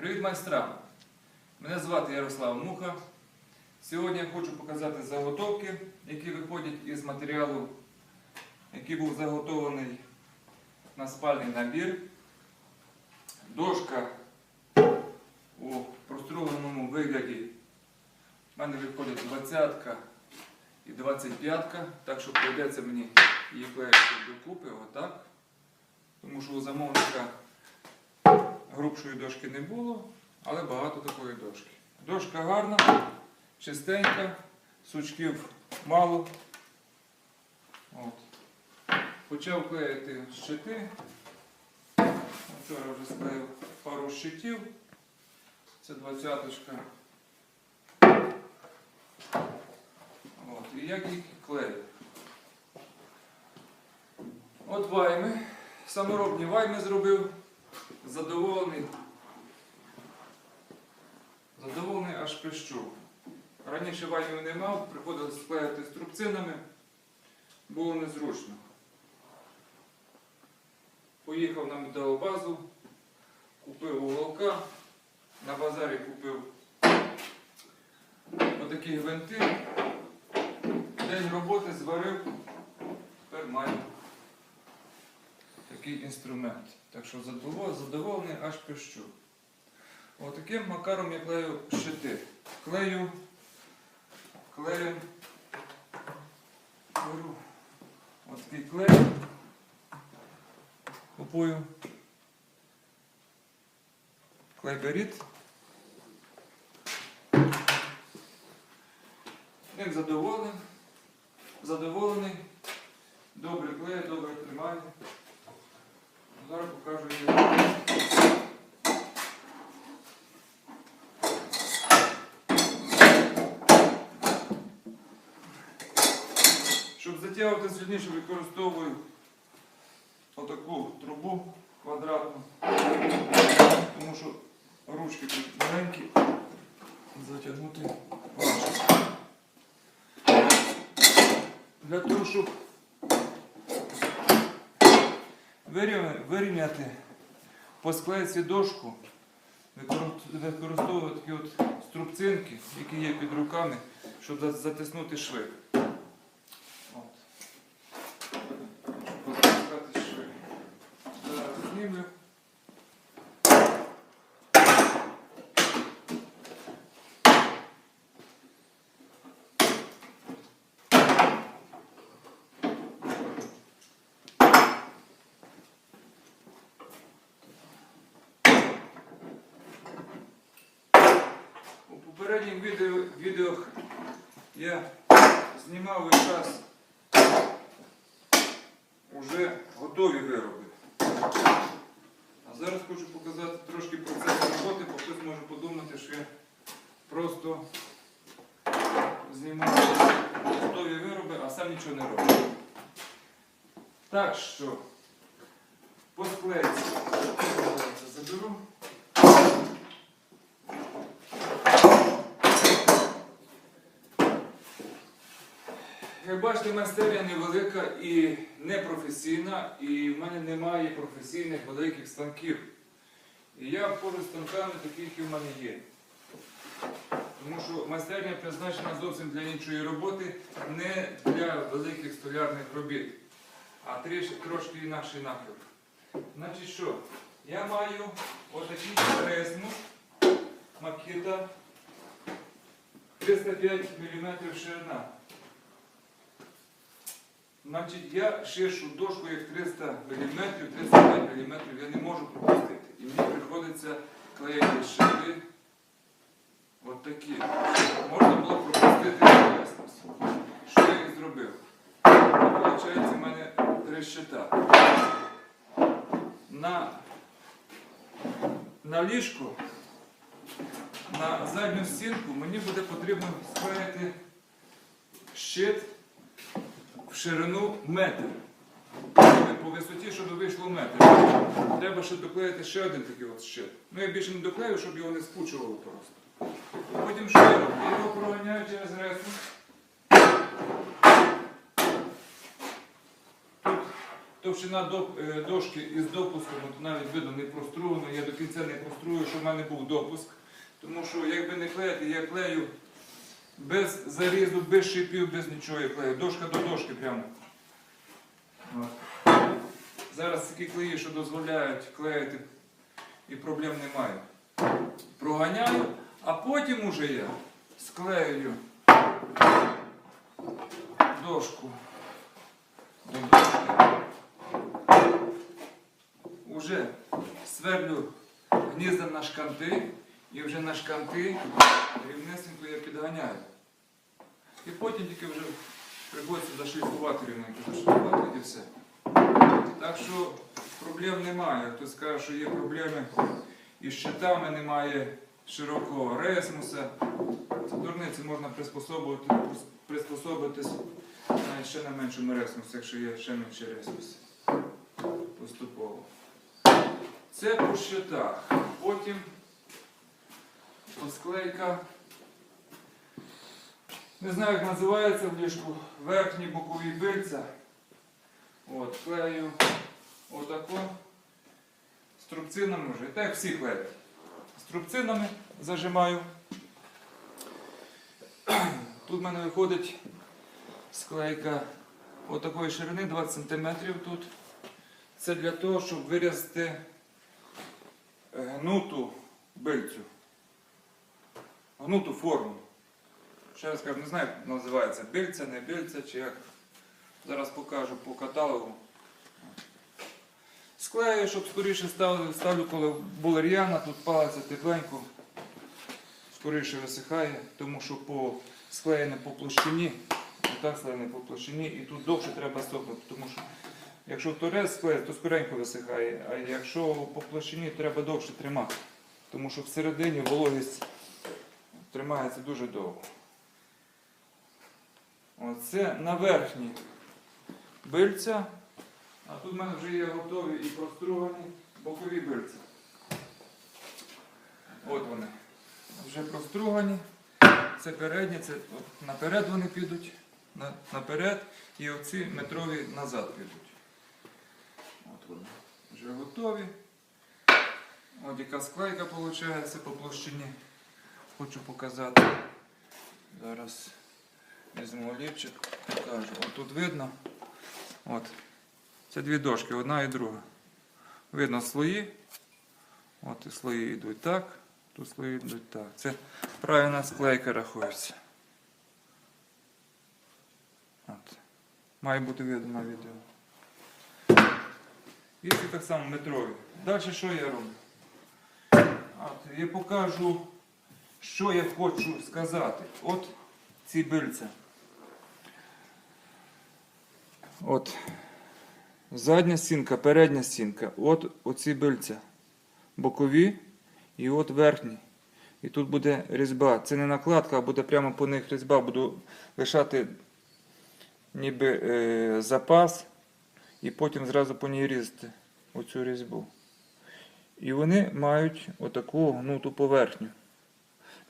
Привіт майстрам! Мене звати Ярослав Муха. Сьогодні я хочу показати заготовки, які виходять із матеріалу, який був заготовлений на спальний набір. Дошка у проструганому вигляді. У мене виходить 20 і 25, так що прийдеться мені її клеїти докупи, отак. Тому що у замовника грубшої дошки не було, але багато такої дошки. Дошка гарна, чистенька, сучків мало. От. Почав клеїти щити. Вчора вже склеїв пару щитів. Це двадцяточка. От. І як їх клею. От вайми. Саморобні вайми зробив. Задоволений. Задоволений аж пищу. Раніше ваймів не мав, приходилось склеїти струбцинами. Було незручно. Поїхав на металобазу, купив уголка, на базарі купив отакі гвинти. День роботи зварив, тепер маю такий інструмент. Так що задоволений, аж пищу. Отаким макаром я клею щити. Клею, клею, беру отакий клей, купую. Клей беріт. Ним задоволений, добре клеє, добре тримає. Зараз покажу його. Затягувати сильніше, використовую отаку трубу квадратну, тому що ручки тут маленькі, затягнути важко. Для того, щоб вирівняти по склейці дошку, використ- використовую такі от струбцинки, які є під руками, щоб затиснути шви. От. Щоб затискати шви. Зараз знімлю. У попередніх відео, відео я знімав час уже готові вироби. А зараз хочу показати трошки процес роботи, бо хтось може подумати, що я просто знімаю готові вироби, а сам нічого не роблю. Так що, по склейці заберу. Як бачите, майстерня невелика і непрофесійна, і в мене немає професійних великих станків. І я з станками таких, які в мене є. Тому що майстерня призначена зовсім для іншої роботи, не для великих столярних робіт, а трошки інакший напрямок. Значить що, я маю отакий ресмус макета 305 мм ширина. Значить, я ширшу дошку як 300 мм, 35 мм я не можу пропустити. І мені приходиться клеїти шви от. Можна було пропустити ясність. Що я і зробив? Виходить, в мене три щита. На, на ліжку, на задню стінку мені буде потрібно склеїти щит ширину метр. По висоті, щоб вийшло метр. Треба ще доклеїти ще один такий от щит. Ну я більше не доклею, щоб його не спучувало просто. Потім що я роблю? Я його проганяю через ресурс. Товщина е, дошки із допуском, от навіть видно не простругано, я до кінця не прострую, щоб в мене був допуск. Тому що якби не клеїти, я клею без зарізу, без шипів, без нічого я клею. Дошка до дошки прямо. Зараз такі клеї, що дозволяють клеїти, і проблем немає. Проганяю, а потім уже я склею дошку до дошки. Уже сверлю гнізда на шканти і вже на шканти рівнесенько я підганяю. І потім тільки вже приходиться зашліфувати рівненько, зашліфувати і все. Так що проблем немає. Хтось скаже, що є проблеми із щитами, немає широкого ресмуса. Це дурниці можна приспособувати, приспособитись навіть ще на меншому ресмусі, якщо є ще менший ресмус. Поступово. Це по щитах. Потім склейка. Не знаю, як називається в ліжку. Верхні бокові бильця. От, клею отако. Струбцинами вже. Так всі клеють. Струбцинами зажимаю. Тут в мене виходить склейка отакої ширини 20 см тут. Це для того, щоб вирізати е, гнуту бильцю. Гнуту форму. Ще раз кажу, не знаю, як називається бильця, не бильця чи як. Зараз покажу по каталогу. Склею, щоб скоріше ставлю, ставлю коли була р'яна, тут палиться тепленько, скоріше висихає, тому що по склеєне по площині, так склеєне по площині, і тут довше треба сохнути, тому що якщо торез склеїть, то скоренько висихає, а якщо по площині треба довше тримати, тому що всередині вологість тримається дуже довго. Оце на верхній бильця. А тут в мене вже є готові і простругані бокові бильця. От вони. Вже простругані. Це передні, це наперед вони підуть. на- Наперед і оці метрові назад підуть. От вони. Вже готові. От яка склейка виходить по площині. Хочу показати. Зараз візьму олівчик, покажу. От тут видно. От. Це дві дошки, одна і друга. Видно слої. От і слої йдуть так, тут слої йдуть так. Це правильна склейка рахується. От. Має бути видно відео. І це так само метрові. Далі що я роблю? От, я покажу, що я хочу сказати. От ці бильця. От задня стінка, передня стінка. От оці бильця. Бокові і от верхні. І тут буде різьба. Це не накладка, а буде прямо по них різьба. Буду лишати ніби е, запас і потім зразу по ній різати оцю різьбу. І вони мають отаку гнуту поверхню.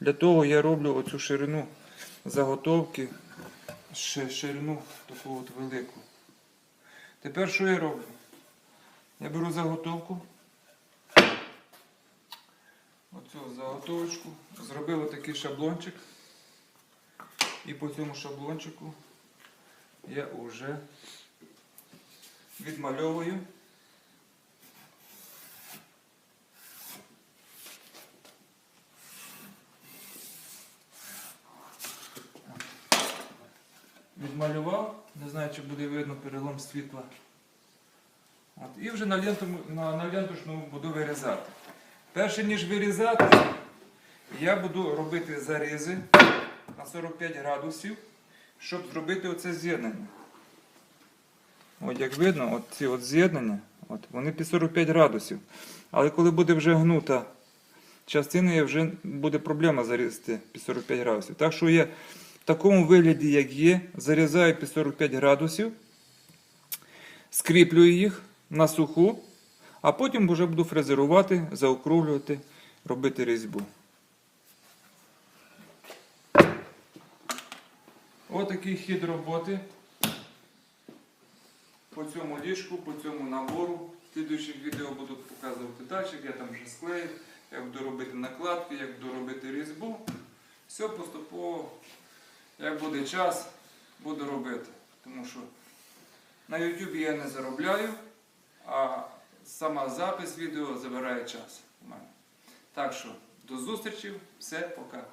Для того я роблю оцю ширину заготовки, ширину таку от велику. Тепер що я роблю? Я беру заготовку. Оцю заготовочку. Зробив отакий шаблончик. І по цьому шаблончику я вже відмальовую. Відмалював, не знаю, чи буде видно перелом світла. От, і вже на, ленту, на, на лентушну буду вирізати. Перше ніж вирізати, я буду робити зарізи на 45 градусів, щоб зробити оце з'єднання. От як видно, от ці от з'єднання, от, вони під 45 градусів. Але коли буде вже гнута частина, вже буде проблема зарізати під 45 градусів. Так що в такому вигляді, як є, зарізаю під 45 градусів, скріплюю їх на суху, а потім вже буду фрезерувати, заокруглювати, робити різьбу. Отакий хід роботи. по цьому ліжку, по цьому набору. В слідуючих відео буду показувати далі, як я там вже склеїв, як буду робити накладки, як буду робити різьбу. Все поступово, як буде час, буду робити. Тому що на YouTube я не заробляю, а сама запис відео забирає час у мене. Так що до зустрічі, все, пока.